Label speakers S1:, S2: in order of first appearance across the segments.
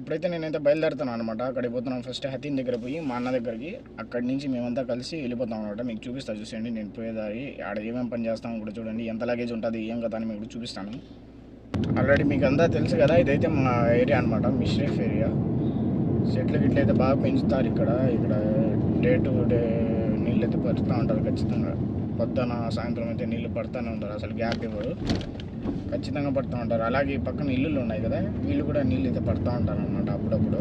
S1: ఇప్పుడైతే నేనైతే బయలుదేరుతాను అనమాట అక్కడికి పోతున్నాను ఫస్ట్ హతీన్ దగ్గర పోయి మా అన్న దగ్గరికి. అక్కడి నుంచి మేమంతా కలిసి వెళ్ళిపోతాం అనమాట మీకు చూపిస్తా చూసేయండి. నేను పోయేదారి ఆడ ఏమేం పని చేస్తాం కూడా చూడండి. ఎంత లగేజ్ ఉంటుంది ఏం కదా అని మీకు చూపిస్తాను. ఆల్రెడీ మీకు అంతా తెలుసు కదా ఇదైతే మా ఏరియా అనమాట మిష్రేఫ్ ఏరియా చెట్లు గిట్లు అయితే బాగా పెంచుతారు ఇక్కడ. ఇక్కడ డే టు డే నీళ్ళు అయితే పరుస్తూ ఉంటారు ఖచ్చితంగా. పొద్దున సాయంత్రం అయితే నీళ్ళు పడుతూనే ఉంటారు. అసలు గ్యాప్ ఇవ్వరు. ఖచ్చితంగా పడుతూ ఉంటారు. అలాగే ఈ పక్కన ఇల్లులు ఉన్నాయి కదా వీళ్ళు కూడా నీళ్ళు అయితే పడుతూ ఉంటారు అనమాట అప్పుడప్పుడు.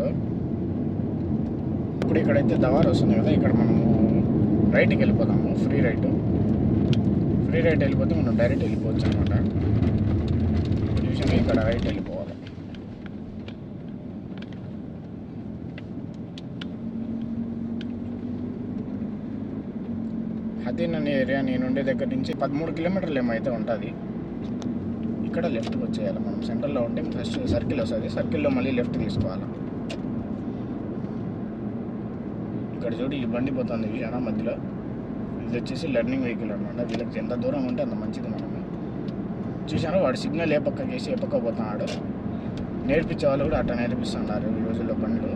S1: ఇప్పుడు ఇక్కడైతే దవార్ వస్తుంది కదా ఇక్కడ మనము రైట్కి వెళ్ళిపోదాము. Free right. ఫ్రీ రైట్ వెళ్ళిపోతే మనం డైరెక్ట్ వెళ్ళిపోవచ్చు అనమాట చూసాను ఇక్కడ రైట్ వెళ్ళిపోవాలి హతీన్ నన్ను ఏరియా నేను ఉండే దగ్గర నుంచి పదమూడు కిలోమీటర్లు ఏమైతే ఉంటుంది. ఇక్కడ లెఫ్ట్కి వచ్చేయాలి మనం. సెంటర్లో ఉంటే ఫస్ట్ సర్కిల్ వస్తుంది. సర్కిల్లో మళ్ళీ లెఫ్ట్ తీసుకోవాలి. ఇక్కడ చూడు ఈ బండి పోతుంది విజయనా మధ్యలో. ఇది వచ్చేసి లెర్నింగ్ వెహికల్ అనమాట వీళ్ళకి ఎంత దూరం ఉంటే అంత మంచిది మనము. చూశాను వాడు సిగ్నల్ ఏ పక్క చేసి ఏ పక్క పోతున్నాడు. నేర్పించే వాళ్ళు కూడా అట్లా నేర్పిస్తున్నారు ఈ రోజుల్లో బండ్లు.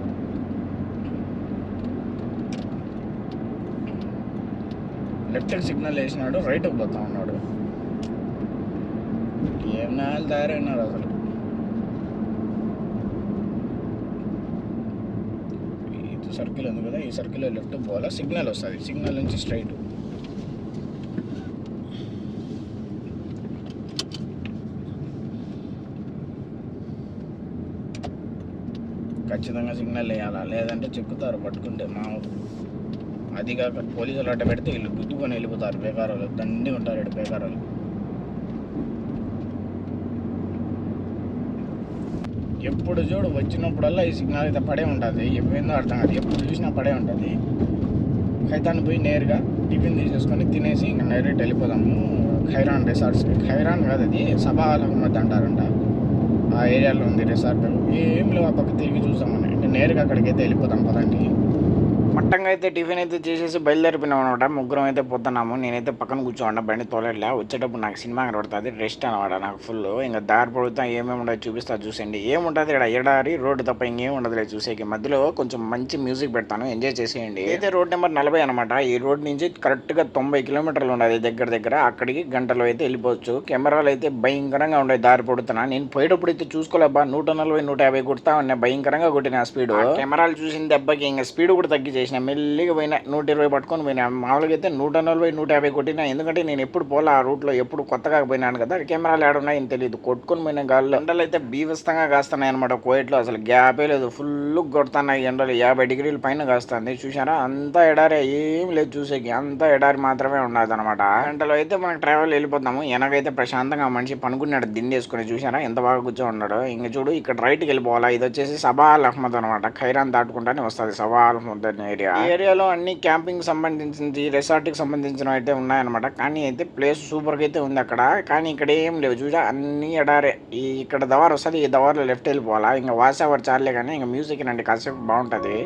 S1: లెఫ్ట్ సిగ్నల్ వేసినాడు రైట్కి పోతా ఉన్నాడు. ఏం నాయాలు తయారైనారు అసలు? ఇది సర్కిల్ ఉంది కదా ఈ సర్కిల్లో లెఫ్ట్ పోవాలా? సిగ్నల్ వస్తుంది. సిగ్నల్ నుంచి స్ట్రైట్ ఖచ్చితంగా సిగ్నల్ వేయాలా? లేదంటే చెక్కుతారు పట్టుకుంటే మా అది కాక పోలీసులు అట్ట పెడితే వీళ్ళు గుద్దుకొని వెళ్ళిపోతారు. బేకారాలు దండి ఉంటారు ఇక్కడ బేకారాలు. ఎప్పుడు చూడు వచ్చినప్పుడల్లా ఈ సిగ్నల్ అయితే పడే ఉంటుంది. ఎప్పుడైందో అర్థం కాదు. ఎప్పుడు చూసినా పడే ఉంటుంది. ఖైతాన్ని పోయి నేరుగా టిఫిన్ తీసేసుకొని తినేసి ఇంకా డైరెక్ట్ వెళ్ళిపోదాము. ఖైరాన్ రిసార్ట్స్కి ఖైరాన్ కాదు అది. సభాలకు మధ్య అంటారంట. ఆ ఏరియాలో ఉంది రిసార్ట్. ఏం లేవు ఆ పక్క తిరిగి చూసామని అంటే నేరుగా అక్కడికైతే వెళ్ళిపోతాం పదండి. మట్టంగా అయితే టిఫిన్ అయితే చేసేసి బయలుదేరిపోయినాం అనమాట ముగ్గురం అయితే పోతున్నాము. నేనైతే పక్కన కూర్చోండి బండి తోలట్లే వచ్చేటప్పుడు నాకు సినిమా కనబడుతుంది. రెస్ట్ అనమాట నాకు ఫుల్ ఇంకా దారి పడుతా ఏమేమి ఉండదు చూపిస్తా చూసేయండి. ఏముంటుంది ఇక్కడ? ఎడారి రోడ్డు తప్ప ఇంకేం ఉండదులే చూసేకి. మధ్యలో కొంచెం మంచి మ్యూజిక్ పెడతాను. ఎంజాయ్ చేసేయండి. అయితే రోడ్ నెంబర్ నలభై అనమాట ఈ రోడ్ నుంచి కరెక్ట్గా తొంభై కిలోమీటర్లు ఉండదు దగ్గర దగ్గర. అక్కడికి గంటలో అయితే వెళ్ళిపోవచ్చు. కెమెరాలు అయితే భయంకరంగా ఉండే దారి పడుతున్నా. నేను పోయేటప్పుడు అయితే చూసుకోలేబ్బా నూట నలభై నూట యాభై కొడతా ఉన్నాయి భయంకరంగా కొట్టిన స్పీడ్. కెమెరాలు చూసిన దెబ్బకి ఇంకా స్పీడ్ కూడా తగ్గి చేసిన మెల్లిగా పోయినా నూట ఇరవై పట్టుకొని పోయినా. మామూలుగా అయితే నూట నలభై నూట యాభై కొట్టినా. ఎందుకంటే నేను ఎప్పుడు పోలా ఆ రూట్లో ఎప్పుడు కొత్తగా పోయినాను కదా. కెమెరాలు ఏడున్నాయని తెలియదు కొట్టుకొని పోయిన గాల్లో. ఎండలు అయితే బీవస్తంగా కాస్తున్నాయి అనమాట కోయట్లో. అసలు గ్యాపే లేదు. ఫుల్ కొడుతున్నాయి ఎండలు. యాభై డిగ్రీల పైన కాస్తుంది. చూసారా అంతా ఎడారి ఏం లేదు చూసేకి. అంతా ఎడారి మాత్రమే ఉండదు అనమాట ఎండలో అయితే మనం ట్రావెల్ వెళ్ళిపోతాము. వెనకైతే ప్రశాంతంగా మనిషి పనుకున్నాడు దిండేసుకుని. చూసారా ఎంత బాగా కూర్చో ఉన్నాడు ఇంక చూడు ఇక్కడ రైట్కి వెళ్ళిపోవాలా? ఇది వచ్చేసి సబా అహ్మద్ అనమాట ఖైరాన్ దాటుకుంటానే వస్తుంది. సబా అహ్మద్ అనే ఏరియా ఈ ఏరియాలో అన్ని క్యాంపింగ్ సంబంధించింది రిసార్ట్కి సంబంధించిన అయితే ఉన్నాయన్నమాట. కానీ అయితే ప్లేస్ సూపర్గా అయితే ఉంది అక్కడ. కానీ ఇక్కడ ఏం లేవు. చూసా అన్ని ఎడారే. ఈ ఇక్కడ దవార్ వస్తుంది ఈ దవార్లో లెఫ్ట్ వెళ్ళిపోవాలా? ఇంకా వాచ్ చాలే కానీ ఇంకా మ్యూజిక్ అండి కాసేపు బాగుంటుంది.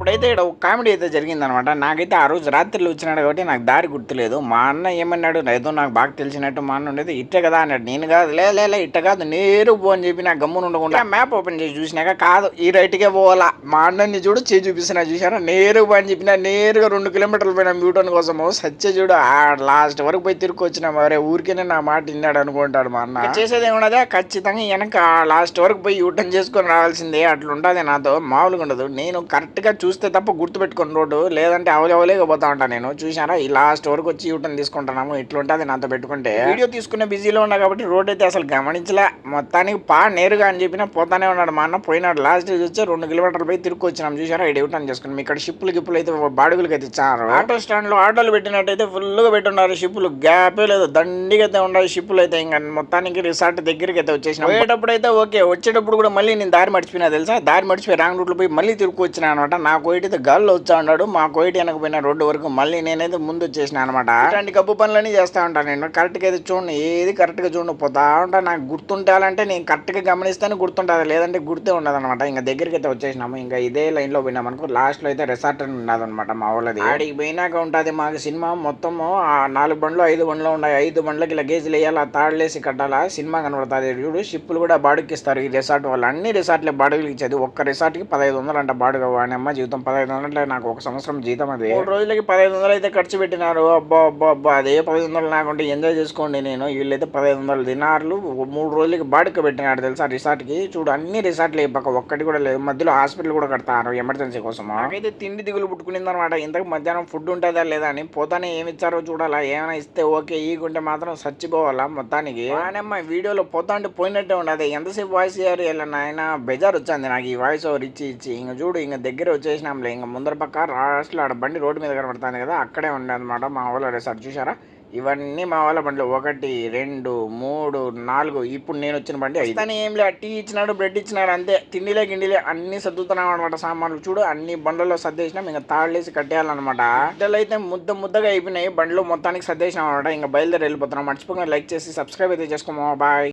S1: ఇప్పుడైతే ఇక్కడ ఒక కామెడీ అయితే జరిగిందనమాట. నాకైతే ఆ రోజు రాత్రిలో వచ్చినాడు కాబట్టి నాకు దారి గుర్తులేదు. మా అన్న ఏమన్నాడు ఏదో నాకు బాగా తెలిసినట్టు మా అన్న ఉండేది ఇట్టే కదా అన్నాడు. నేను కాదు లే లే, ఇట్ట కాదు నేరు పో అని చెప్పి నాకు గమ్మున ఉండకుండా మ్యాప్ ఓపెన్ చేసి చూసినాక కాదు ఈ రైట్కే పోవాలా మా అన్నని చూడు చేయి చూపిస్తున్నా చూసారా నేరు పో అని చెప్పిన నేరుగా రెండు కిలోమీటర్లు పోయినా మ్యూటన్ కోసము సత్య చూడు ఆ లాస్ట్ వరకు పోయి తిరిగి వచ్చిన మరే ఊరికేనే నా మాట విన్నాడు అనుకుంటాడు మా అన్న. చేసేది ఏమన్నదే ఖచ్చితంగా వెనక లాస్ట్ వరకు పోయి యూటర్న్ చేసుకొని రావాల్సిందే అట్లా నాతో మామూలుగా ఉండదు. నేను కరెక్ట్గా చూ చూస్తే తప్ప గుర్తుపెట్టుకుని రోడ్డు. లేదంటే అవలేవలేక పోతా ఉంటాను నేను. చూసారా ఈ లాస్ట్ వరకు వచ్చి యూటర్న్ తీసుకుంటున్నాము. ఇట్లుంటుంది నాతో పెట్టుకుంటే. వీడియో తీసుకునే బిజీలో ఉన్నా కాబట్టి రోడ్ అయితే అసలు గమనించలే. మొత్తానికి పా నేరుగా అని చెప్పినా పోతానే ఉన్నాడు మా అన్న. పోయినాడు. లాస్ట్ వచ్చి రెండు కిలోమీటర్లు పోయి తిరుగు వచ్చినాం. చూసారా ఇక్కడ యూటర్న్ చేసుకున్నాం. ఇక్కడ షిప్పులు గిప్పులు అయితే బాడుగులకి అయితే ఇచ్చారు. ఆటో స్టాండ్లో ఆటోలు పెట్టినట్టయితే ఫుల్గా పెట్టున్నారు షిప్పులు గ్యాపే లేదు. దండిగా అయితే ఉన్నాయి షిప్పులు అయితే. ఇంకా మొత్తానికి రిసార్ట్ దగ్గరికి అయితే వచ్చేసిన. పోయేటప్పుడు అయితే ఓకే. వచ్చేటప్పుడు కూడా మళ్ళీ నేను దారి మర్చిపోయినా తెలుసా? దారి మర్చిపోయి రాంగ్ రూట్లో పోయి మళ్ళీ తిరుగు వచ్చిన అనమాట. నా కోయిటితో గల్లు గాల్లో వచ్చా ఉన్నాడు మా కోయిట్ వెనకపోయిన రోడ్డు వరకు మళ్ళీ నేనైతే ముందు వచ్చేసిన అనమాట. ఇలాంటి కప్పు పనులన్నీ చేస్తా ఉంటాను నేను. కరెక్ట్గా అయితే చూడండి ఏది కరెక్ట్గా చూడండి పోతా ఉంటా. నాకు గుర్తుంటాలంటే నేను కరెక్ట్గా గమనిస్తేనే గుర్తుంటుంది లేదంటే గుర్తే ఉండదు అనమాట ఇంకా దగ్గరికి అయితే వచ్చేసినాము. ఇంకా ఇదే లైన్లో పోయినాం అనుకో లాస్ట్లో అయితే రిసార్ట్ అని ఉండదు అనమాట మా వాళ్ళది ఆడికి పోయినాక ఉంటుంది మాకు సినిమా మొత్తము. ఆ నాలుగు బండ్లు ఐదు బండ్లు ఉన్నాయి. ఐదు బండ్లకి లగేజ్లు వేయాలా తాళ్ళేసి కట్టాలా సినిమా కనబడుతుంది. చూడు షిప్పులు కూడా బాడుకిస్తారు ఈ రిసార్ట్ వాళ్ళు. అన్ని రిసార్ట్లే బాడుగులు ఇచ్చేది. ఒక్క రిసార్ట్కి పదహైదు వందలు అంట బాడుగ. వాణి అమ్మ జీవితం పదహైదు వందలు అంటే నాకు ఒక సంవత్సరం జీతం అది. మూడు రోజులకి పదహైదు వందలు అయితే ఖర్చు పెట్టినారు. అబ్బా అబ్బా అబ్బా అదే పదహైదు వందలు నాకుంటే ఎంజాయ్ చేసుకోండి నేను. వీళ్ళైతే పదహైదు వందలు దినార్లు మూడు రోజులకి బాడుక పెట్టినాడు తెలుసా రిసార్ట్కి? చూడు అన్ని రిసార్ట్లు పక్క ఒక్కటి కూడా లేదు. మధ్యలో హాస్పిటల్ కూడా కడతారు ఎమర్జెన్సీ కోసం నాకైతే తిండి దిగులు పుట్టుకునింది అనమాట ఇంతకు మధ్యాహ్నం ఫుడ్ ఉంటుందా లేదా అని పోతానే ఏమి ఇచ్చారో చూడాలా. ఏమైనా ఇస్తే ఓకే ఈగుంటే మాత్రం చచ్చిపోవాలా మొత్తానికి. ఆయనమ్మ వీడియోలో పోతా అంటే పోయినట్టే ఉండదు ఎంతసేపు వాయిస్ ఇయ్యారు ఇలా నాయన? బెజార్ వచ్చింది నాకు ఈ వాయిస్ ఓవర్ ఇచ్చి ఇచ్చి. ఇంక చూడు ఇంక దగ్గర వచ్చేసినాంలే ఇంక ముందర పక్క లాస్ట్లో ఆడ బండి రోడ్డు మీద కనబడుతుంది కదా అక్కడే ఉండే అనమాట మా వాళ్ళ రిసార్ట్ చూసారా ఇవన్నీ మా వాళ్ళ బండ్లు. ఒకటి రెండు మూడు నాలుగు. ఇప్పుడు నేను వచ్చిన బండి కానీ ఏం లే టీ ఇచ్చినాడు బ్రెడ్ ఇచ్చినాడు అంతే. తిండిలే గిండిలే అన్ని సర్దుతున్నాం అనమాట సామాన్లు. చూడు అన్ని బండ్లలో సర్దేసినాం ఇంకా తాళ్ళేసి కట్టేయాలన్నమాట. బిడ్డలు అయితే ముద్ద ముద్దగా అయిపోయినాయి బండ్లు మొత్తానికి సర్దేసినాం అనమాట ఇంకా బయలుదేరి వెళ్ళిపోతున్నాం. మర్చిపోకుండా లైక్ చేసి సబ్స్క్రైబ్ అయితే చేసుకోమా బాయ్.